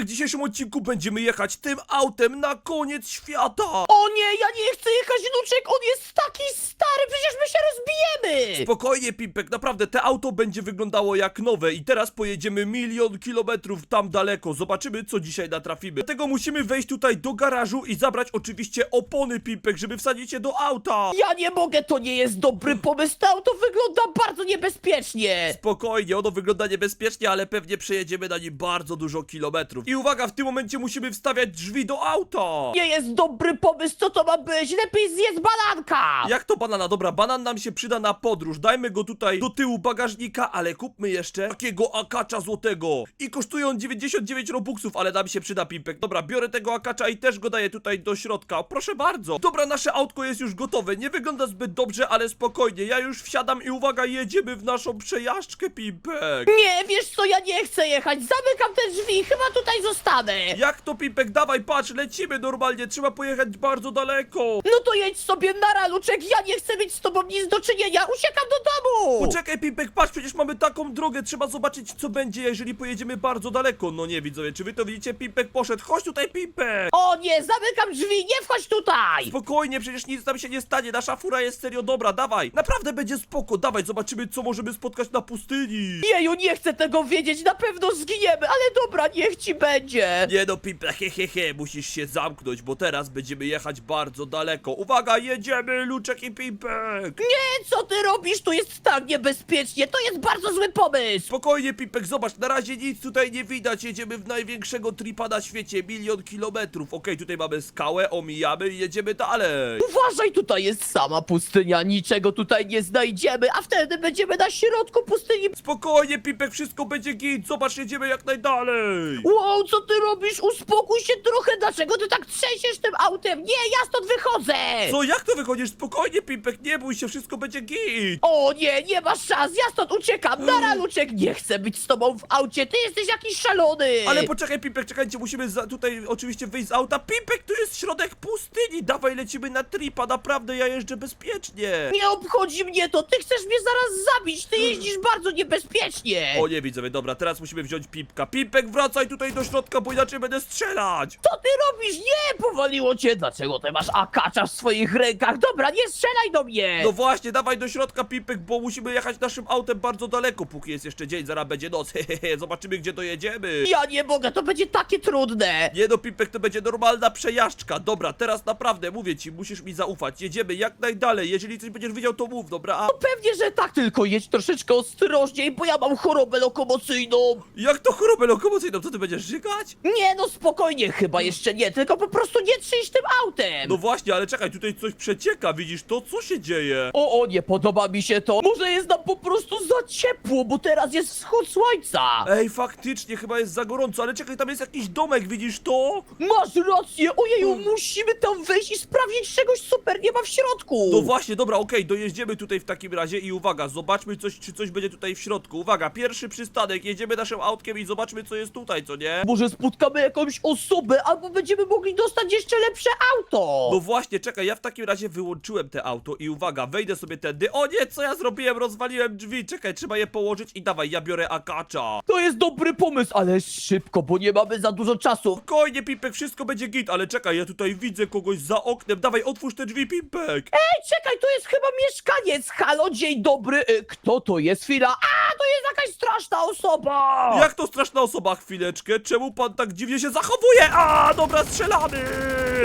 W dzisiejszym odcinku będziemy jechać tym autem na koniec świata! O nie, ja nie chcę jechać, Luczek, on jest taki stary, przecież my się rozbijemy! Spokojnie, Pimpek, naprawdę, te auto będzie wyglądało jak nowe i teraz pojedziemy milion kilometrów tam daleko. Zobaczymy, co dzisiaj natrafimy. Dlatego musimy wejść tutaj do garażu i zabrać oczywiście opony, Pimpek, żeby wsadzić je do auta. Ja nie mogę, to nie jest dobry pomysł, to auto wygląda bardzo niebezpiecznie! Spokojnie, ono wygląda niebezpiecznie, ale pewnie przejedziemy na nim bardzo dużo kilometrów. I uwaga, w tym momencie musimy wstawiać drzwi do auta! Nie jest dobry pomysł, co to ma być? Lepiej zjedz bananka! Jak to banana? Dobra, banan nam się przyda na podróż. Dajmy go tutaj do tyłu bagażnika, ale kupmy jeszcze takiego akacza złotego. I kosztuje on 99 robuxów, ale nam się przyda pimpek. Dobra, biorę tego akacza i też go daję tutaj do środka. Proszę bardzo. Dobra, nasze autko jest już gotowe. Nie wygląda zbyt dobrze, ale spokojnie. Ja już wsiadam i uwaga, jedziemy w naszą przejażdżkę, pimpek. Nie, wiesz co, ja nie chcę jechać, zamykam te drzwi, chyba tutaj zostanę! Jak to, pimpek? Dawaj, patrz, lecimy normalnie. Trzeba pojechać bardzo daleko. No to jedź sobie na Luczek, ja nie chcę mieć z tobą nic do czynienia, uciekam do domu! Poczekaj, Pimpek, patrz, przecież mamy taką drogę, trzeba zobaczyć, co będzie, jeżeli pojedziemy bardzo daleko. No nie, widzowie, czy wy to widzicie? Pimpek poszedł, chodź tutaj, Pimpek! O nie, zamykam drzwi, nie wchodź tutaj! Spokojnie, przecież nic nam się nie stanie, nasza fura jest serio dobra, dawaj! Naprawdę będzie spoko, dawaj, zobaczymy, co możemy spotkać na pustyni! Jeju, nie chcę tego wiedzieć, na pewno zginiemy, ale dobra, niech ci będzie! Nie no, Pimpek, he, he, he, musisz się zamknąć, bo teraz będziemy jechać bardzo daleko. Uwaga, jedziemy, Luczek i Pimpek! Nie, co ty robisz? Tu jest tak niebezpiecznie, to jest bardzo zły pomysł! Spokojnie, Pipek, zobacz, na razie nic tutaj nie widać. Jedziemy w największego tripa na świecie, milion kilometrów. Okej, tutaj mamy skałę, omijamy i jedziemy dalej. Uważaj, tutaj jest sama pustynia, niczego tutaj nie znajdziemy, a wtedy będziemy na środku pustyni. Spokojnie, Pipek, wszystko będzie git. Zobacz, jedziemy jak najdalej. Wow, co ty robisz? Uspokój się trochę, dlaczego ty tak trzęsiesz tym autem? Nie, ja stąd wychodzę! Co, jak to wychodzisz? Spokojnie, Pipek, nie bój się, wszystko będzie git. O nie, nie masz szans, ja stąd uciekam, na raluczek, nie chcę być z tobą w aucie, ty jesteś jakiś szalony! Ale poczekaj, Pipek, czekajcie, musimy za, tutaj oczywiście wyjść z auta. Pipek, tu jest środek pustyni. Dawaj, lecimy na tripa, naprawdę, ja jeżdżę bezpiecznie. Nie obchodzi mnie to, ty chcesz mnie zaraz zabić, ty jeździsz bardzo niebezpiecznie! O nie, widzowie, dobra, teraz musimy wziąć Pipka. Pipek, wracaj tutaj do środka, bo inaczej będę strzelać. Co ty robisz? Nie, powaliło cię, dlaczego ty masz akacza w swoich rękach? Dobra, nie strzelaj do mnie! No właśnie, dawaj do środka, Pipek, bo musimy jechać naszym autem bardzo daleko, póki jest jeszcze dzień, zaraz będzie noc. Hehehe, zobaczymy, gdzie dojedziemy. Ja nie mogę, to będzie takie trudne! Nie no, Pipek, to będzie normalna przejażdżka. Dobra, teraz naprawdę, mówię ci, musisz mi zaufać. Jedziemy jak najdalej. Jeżeli coś będziesz widział, to mów, dobra? A Pewnie, że tak, tylko jedź troszeczkę ostrożniej, bo ja mam chorobę lokomocyjną! jak to chorobę lokomocyjną? Co ty będziesz Nie no, spokojnie, chyba jeszcze nie, tylko po prostu nie trzyś tym autem! No właśnie, ale czekaj, tutaj coś przecieka, widzisz to? Co się dzieje? O, o, nie podoba mi się to. Może jest nam po prostu za ciepło, bo teraz jest wschód słońca. Ej, faktycznie, chyba jest za gorąco, ale czekaj, tam jest jakiś domek, widzisz to? Masz rację, ojeju, musimy tam wejść i sprawdzić czegoś super nie ma w środku. No właśnie, dobra, okej, dojeździemy tutaj w takim razie i uwaga, zobaczmy coś, czy coś będzie tutaj w środku. Uwaga, pierwszy przystanek, jedziemy naszym autkiem i zobaczmy, co jest tutaj, co nie? Może spotkamy jakąś osobę, albo będziemy mogli dostać jeszcze lepsze auto. No właśnie, czekaj, ja w takim razie wyłączyłem te auto i uwaga, wejdę sobie tędy. O nie, co ja zrobiłem? Rozwaliłem drzwi. Czekaj, trzeba je położyć i dawaj, ja biorę akacza. To jest dobry pomysł, ale szybko, bo nie mamy za dużo czasu. Spokojnie, Pimpek, wszystko będzie git, ale czekaj, ja tutaj widzę kogoś za oknem. Dawaj, otwórz te drzwi, Pimpek. Ej, czekaj, to jest chyba mieszkaniec. Halo, dzień dobry. Y, Kto to jest? Chwila. A, to jest jakaś straszna osoba. Jak to straszna osoba, chwileczkę? Czemu pan tak dziwnie się zachowuje? A, dobra, strzelamy!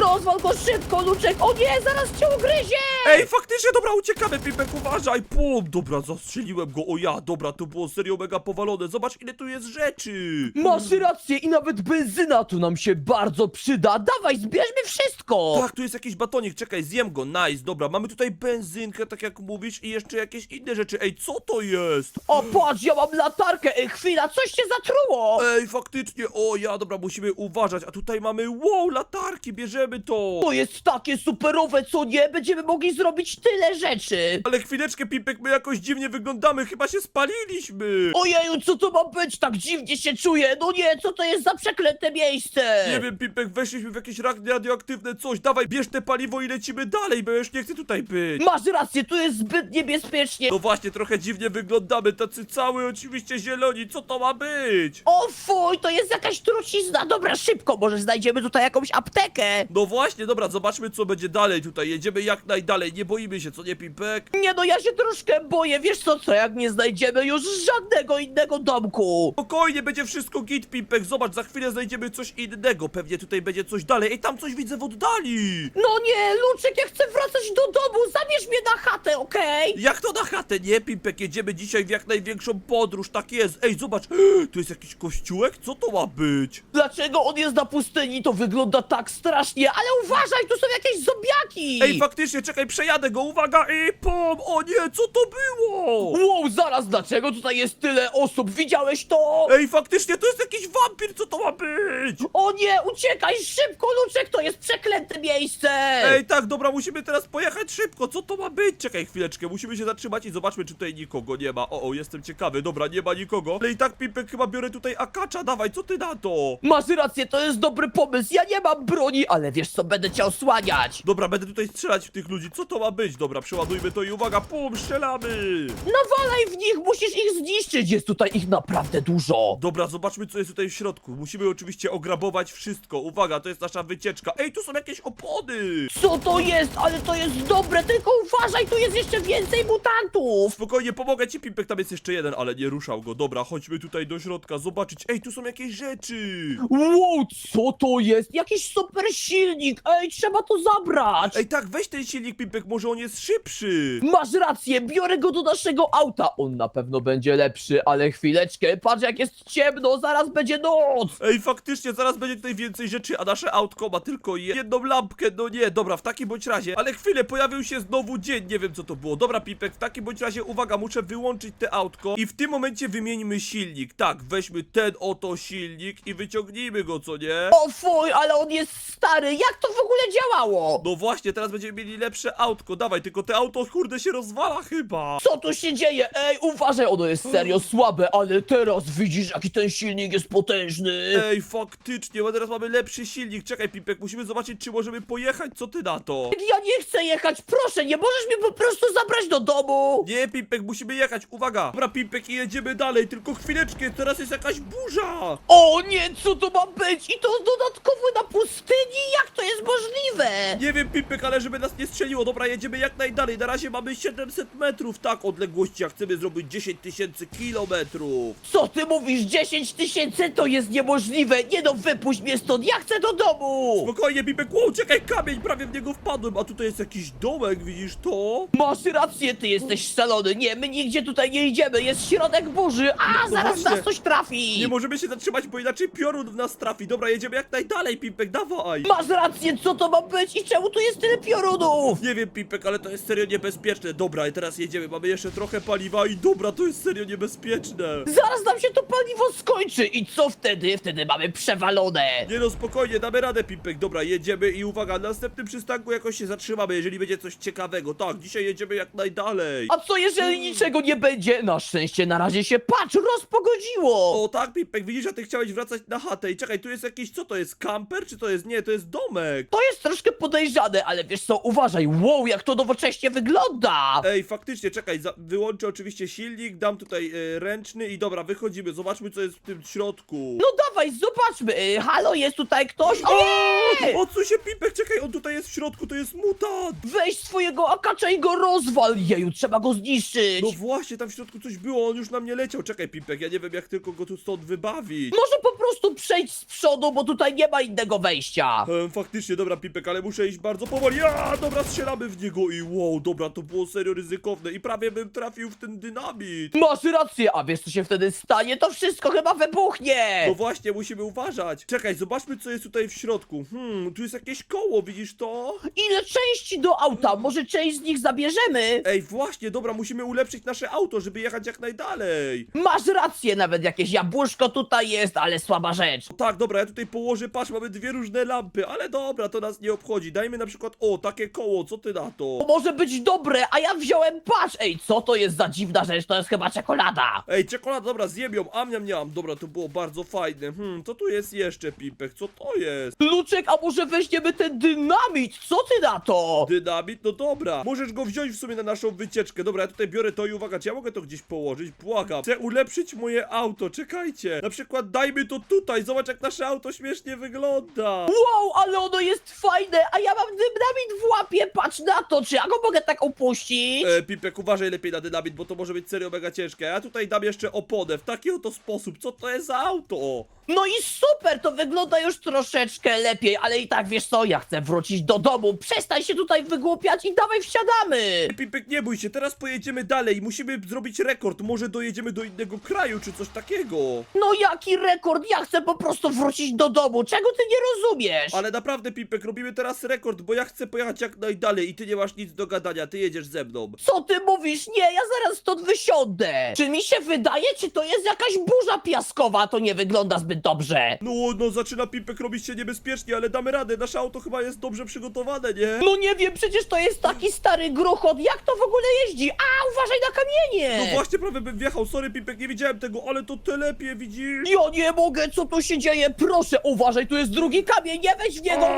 Rozwal go szybko, Luczek. O nie, zaraz cię ugryzie. Ej, faktycznie, dobra, uciekamy, Pipek, uważaj! Pum, dobra, zastrzeliłem go, o ja, dobra, to było serio mega powalone, zobacz ile tu jest rzeczy! Masz rację i nawet benzyna tu nam się bardzo przyda. Dawaj, zbierzmy wszystko. Tak, tu jest jakiś batonik, czekaj, zjem go, nice, dobra, mamy tutaj benzynkę, tak jak mówisz, i jeszcze jakieś inne rzeczy, ej, co to jest? O, patrz, ja mam latarkę. Ej, chwila, coś się zatruło. Ej, faktycznie, o ja, dobra, musimy uważać, a tutaj mamy, wow, latarki, bierzemy to! To jest takie superowe, co nie? Będziemy mogli zrobić tyle rzeczy. Ale chwileczkę, Pipek, my jakoś dziwnie wyglądamy, chyba się spaliliśmy! Ojeju, co to ma być? Tak dziwnie się czuję. No nie, co to jest za przeklęte miejsce? Nie wiem, Pipek, weszliśmy w jakieś rak- radioaktywne coś, dawaj, bierz te paliwo i lecimy dalej, bo ja już nie chcę tutaj być! Masz rację, tu jest zbyt niebezpiecznie. No właśnie, trochę dziwnie wyglądamy, tacy cały oczywiście zieloni, co to ma być? O fuj, to jest jakaś trucizna. Dobra, szybko, może znajdziemy tutaj jakąś aptekę. No właśnie, dobra, zobaczmy co będzie dalej tutaj. Jedziemy jak najdalej, nie boimy się, co nie, Pimpek? Nie no, ja się troszkę boję, wiesz co, co jak nie znajdziemy już żadnego innego domku. Spokojnie, będzie wszystko git, Pimpek. Zobacz, za chwilę znajdziemy coś innego. Pewnie tutaj będzie coś dalej. Ej, tam coś widzę w oddali. No nie, Luczek, ja chcę wracać do domu, zabierz mnie na chatę, okej? Jak to na chatę? Nie, Pimpek, jedziemy dzisiaj w jak największą podróż, tak jest. Ej, zobacz, tu jest jakiś kościółek? Co to ma być? Dlaczego on jest na pustyni? To wygląda tak strasznie, ale uważaj, tu są jakieś zombiaki! Ej, faktycznie, czekaj, przejadę go, uwaga, i pom! O nie, co to było? Wow, zaraz, dlaczego tutaj jest tyle osób? Widziałeś to? Ej, faktycznie, to jest jakiś wampir, co to ma być? O nie, uciekaj szybko, Luczek, to jest przeklęte miejsce! Ej, tak, dobra, musimy teraz pojechać szybko, co to ma być? Czekaj chwileczkę, musimy się zatrzymać i zobaczmy, czy tutaj nikogo nie ma. O, o, jestem ciekawy, dobra, nie ma nikogo. Ale i tak, Pimpek, chyba biorę tutaj akacza, dawaj, co ty na to? Masz rację, to jest dobry pomysł, ja nie mam broni, ale wiesz co, będę cię osłaniać! Dobra, będę tutaj strzelać w tych ludzi, co to ma być? Dobra, przeładujmy to i uwaga, pum, strzelamy! Nawalaj w nich, musisz ich zniszczyć, jest tutaj ich naprawdę dużo! Dobra, zobaczmy, co jest tutaj w środku. Musimy oczywiście ograbować wszystko. Uwaga, to jest nasza wycieczka. Ej, tu są jakieś opony! Co to jest? Ale to jest dobre, tylko uważaj, tu jest jeszcze więcej mutantów! Spokojnie, pomogę ci, Pimpek, tam jest jeszcze jeden, ale nie ruszał go. Dobra, chodźmy tutaj do środka, zobaczyć. Ej, tu są jakieś rzeczy! Wow, co to jest? Jakiś super silnik! Ej, trzeba to zabrać! Ej, tak, weź ten silnik, Pimpek, może on jest szybszy! Masz rację, biorę go do naszego auta. On na pewno będzie lepszy, ale chwileczkę, patrz jak jest ciemno, zaraz będzie noc! Ej, faktycznie, zaraz będzie tutaj więcej rzeczy, a nasze autko ma tylko jedną lampkę. No nie, dobra, w takim bądź razie. Ale chwilę, pojawił się znowu dzień, nie wiem co to było. Dobra, Pimpek, w takim bądź razie, uwaga, muszę wyłączyć te autko i w tym momencie wymieńmy silnik. Tak, weźmy ten oto silnik i wyciągnijmy go, co nie? O fuj, ale on jest stary, jak to w ogóle działało? No właśnie, teraz będziemy mieli lepsze autko. Dawaj, tylko te auto, kurde, się rozwala chyba. Co tu się dzieje? Ej, uważaj, ono jest serio słabe, ale teraz widzisz jaki ten silnik jest potężny. Ej, faktycznie, bo teraz mamy lepszy silnik. Czekaj, Pimpek, musimy zobaczyć, czy możemy pojechać. Co ty na to? Ja nie chcę jechać, proszę, nie możesz mnie po prostu zabrać do domu? Nie, Pimpek, musimy jechać, uwaga! Dobra, Pimpek, i jedziemy dalej, tylko chwileczkę, teraz jest jakaś burza! O nie, co to ma być? I to dodatkowo na pustyni? Jak to jest możliwe? Nie wiem, Pimpek, ale żeby nas nie strzeliło, dobra, jedziemy jak najdalej, na razie mamy 700 metrów, tak, odległości, a chcemy zrobić 10 tysięcy kilometrów! Co ty mówisz? 10 tysięcy to jest niemożliwe! Nie no, wypuść mnie stąd, ja chcę do domu! Spokojnie, Pimpek, wow, czekaj, kamień, prawie w niego wpadłem, a tutaj jest jakiś domek, widzisz to? Masz rację, ty jesteś szalony. Nie, my nigdzie tutaj nie idziemy, jest środek burzy, a No zaraz właśnie. nas coś trafi! Nie możemy się zatrzymać, bo inaczej piorun w nas trafi, dobra, jedziemy jak najdalej, Pimpek, dawaj! Masz rację, co to ma być i czemu tu jest tyle piorunów? Nie wiem, Pipek, ale to jest serio niebezpieczne. Dobra, i teraz jedziemy. Mamy jeszcze trochę paliwa i dobra, to jest serio niebezpieczne. Zaraz nam się to paliwo skończy i co wtedy? Wtedy mamy przewalone. Nie no, spokojnie, damy radę, Pipek. Dobra, jedziemy i uwaga, na następnym przystanku jakoś się zatrzymamy, jeżeli będzie coś ciekawego. Tak, dzisiaj jedziemy jak najdalej. A co jeżeli niczego nie będzie? Na szczęście na razie się, patrz, rozpogodziło! O tak, Pipek, widzisz, a ty chciałeś wracać na chatę i czekaj, tu jest jakiś, co to jest, kamper, czy to jest, nie, to jest domek. To jest troszkę podejrzane, ale wiesz co, uważaj, wow, jak to nowocześnie wygląda! Ej, faktycznie, czekaj, za- wyłączę oczywiście silnik, dam tutaj e, ręczny i dobra, wychodzimy, zobaczmy co jest w tym środku. No dawaj, zobaczmy, y, halo, jest tutaj ktoś? O nie! Odsuń się, Pipek, czekaj, on tutaj jest w środku, to jest mutant. Weź swojego akacza i go rozwal, jeju, trzeba go zniszczyć! No właśnie, tam w środku coś było, on już na mnie leciał. Czekaj, Pipek, ja nie wiem jak tylko go tu stąd wybawić. Może po prostu przejdź z przodu, bo tutaj nie ma innego wejścia! Ehm, faktycznie, dobra, Pipek, ale muszę iść bardzo powoli. Ja, dobra, strzelamy w niego i wow, dobra, to było serio ryzykowne i prawie bym trafił w ten dynamit. Masz rację, a wiesz co się wtedy stanie? To wszystko chyba wybuchnie! No właśnie, musimy uważać. Czekaj, zobaczmy co jest tutaj w środku. Hmm, tu jest jakieś koło, widzisz to? Ile części do auta? Może część z nich zabierzemy? Ej, właśnie, dobra, musimy ulepszyć nasze auto, żeby jechać jak najdalej. Masz rację, nawet jakieś jabłuszko tutaj jest, ale słaba rzecz. Tak, dobra, ja tutaj położę, patrz, mamy dwie różne lampy, ale dobra, to nas nie obchodzi. chodzi. Dajmy na przykład, o, takie koło, co ty na To to? może być dobre, a ja wziąłem, patrz, ej, co to jest za dziwna rzecz, to jest chyba czekolada. Ej, czekolada, dobra, zjem ją, am, niam, niam. Dobra, to było bardzo fajne. Hmm, co tu jest jeszcze, Pimpek, co to jest? Luczek, a może weźmiemy ten dynamit, co ty na to? Dynamit, no dobra. Możesz go wziąć w sumie na naszą wycieczkę. Dobra, ja tutaj biorę to i uwaga, czy ja mogę to gdzieś położyć? Błagam. Chcę ulepszyć moje auto, czekajcie. Na przykład dajmy to tutaj, zobacz jak nasze auto śmiesznie wygląda. Wow, ale ono jest fajne, a ja mam dynamit w łapie, patrz na to, czy ja go mogę tak opuścić? E, Pipek, uważaj lepiej na dynamit, bo to może być serio mega ciężkie. Ja tutaj dam jeszcze oponę w taki oto sposób. Co to jest za auto? No i super, to wygląda już troszeczkę lepiej, ale i tak wiesz co, ja chcę wrócić do domu, przestań się tutaj wygłupiać i dawaj wsiadamy! Pipek, nie bój się, teraz pojedziemy dalej. Musimy zrobić rekord. Może dojedziemy do innego kraju, czy coś takiego. No jaki rekord, ja chcę po prostu wrócić do domu, czego ty nie rozumiesz? Ale naprawdę, Pipek, robimy teraz rekord, bo ja chcę pojechać jak najdalej i ty nie masz nic do gadania, ty jedziesz ze mną. Co ty mówisz? Nie, ja zaraz stąd wysiądę! Czy mi się wydaje, czy to jest jakaś burza piaskowa? To nie wygląda zbyt dobrze. No, no, zaczyna Pipek robić się niebezpiecznie, ale damy radę. Nasze auto chyba jest dobrze przygotowane, nie? No nie wiem, przecież to jest taki stary gruchot, jak to w ogóle jeździ? A, uważaj na kamienie! No właśnie, prawie bym wjechał. Sorry, Pipek, nie widziałem tego, ale to telepie, widzisz? Ja nie mogę, co tu się dzieje? Proszę, uważaj, tu jest drugi kamień, nie weź w niego! O,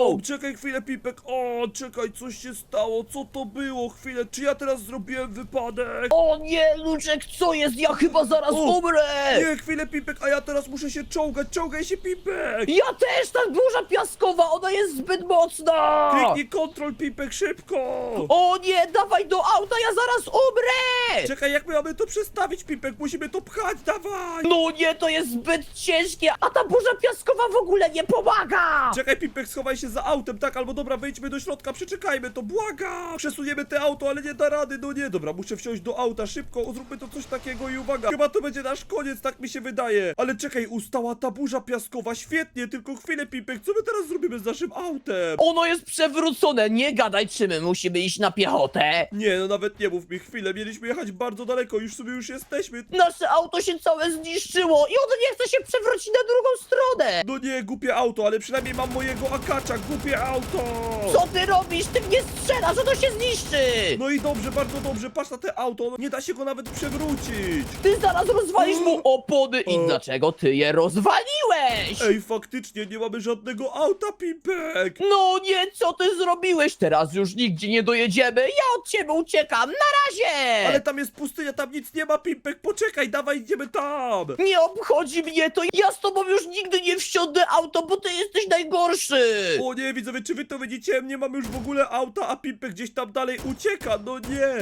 Wow! Czekaj chwilę, Pipek. O, czekaj, coś się stało. Co to było? Chwilę, czy ja teraz zrobiłem wypadek? O nie, Luczek, co jest? Ja chyba zaraz O, umrę! Nie, chwilę, Pipek, a ja teraz muszę się czołgać. Czołgaj się, Pipek! Ja też, ta burza piaskowa, ona jest zbyt mocna! Kliknij kontrol, Pipek, szybko! O nie, dawaj do auta, ja zaraz umrę! Czekaj, jak my mamy to przestawić, Pipek? Musimy to pchać, dawaj! No nie, to jest zbyt ciężkie, a ta burza piaskowa w ogóle nie pomaga! Czekaj, Pipek, schowaj się za autem, tak? Albo dobra, wejdźmy do środka, przeczekajmy to, błaga! Przesuniemy te auto, ale nie da rady, no nie, dobra, muszę wsiąść do auta, szybko, zróbmy to coś takiego i uwaga, chyba to będzie nasz koniec, tak mi się wydaje. Ale czekaj, ustała ta burza piaskowa, świetnie, tylko chwilę, Pipek, co my teraz zrobimy z naszym autem? Ono jest przewrócone, nie gadaj, czy my musimy iść na piechotę? Nie, no nawet nie mów mi chwilę, mieliśmy jechać bardzo daleko, już sobie już jesteśmy. Nasze auto się całe zniszczyło i ono nie chce się przewrócić na drugą stronę! No nie, głupie auto, ale przynajmniej mam mojego akacza, głupie auto! Co ty robisz? Ty mnie strzelasz, ono się zniszczy! No i dobrze, bardzo dobrze, patrz na te auto, no nie da się go nawet przewrócić. Ty zaraz rozwalisz mu opony i dlaczego ty je rozwaliłeś? Ej, faktycznie nie mamy żadnego auta, Pipek! No nie, co ty zrobiłeś? Teraz już nigdzie nie dojedziemy, ja od ciebie uciekam, na razie! Ale tam jest pustynia, tam nic nie ma, Pipek, poczekaj, dawaj, idziemy tam! Nie obchodzi mnie to, ja z tobą już nigdy nie wsiądę auto, bo ty jesteś najgorszy! O nie, widzowie, czy wy to widzicie? Nie mamy już w ogóle auta, a Pipek gdzieś tam dalej ucieka, no nie!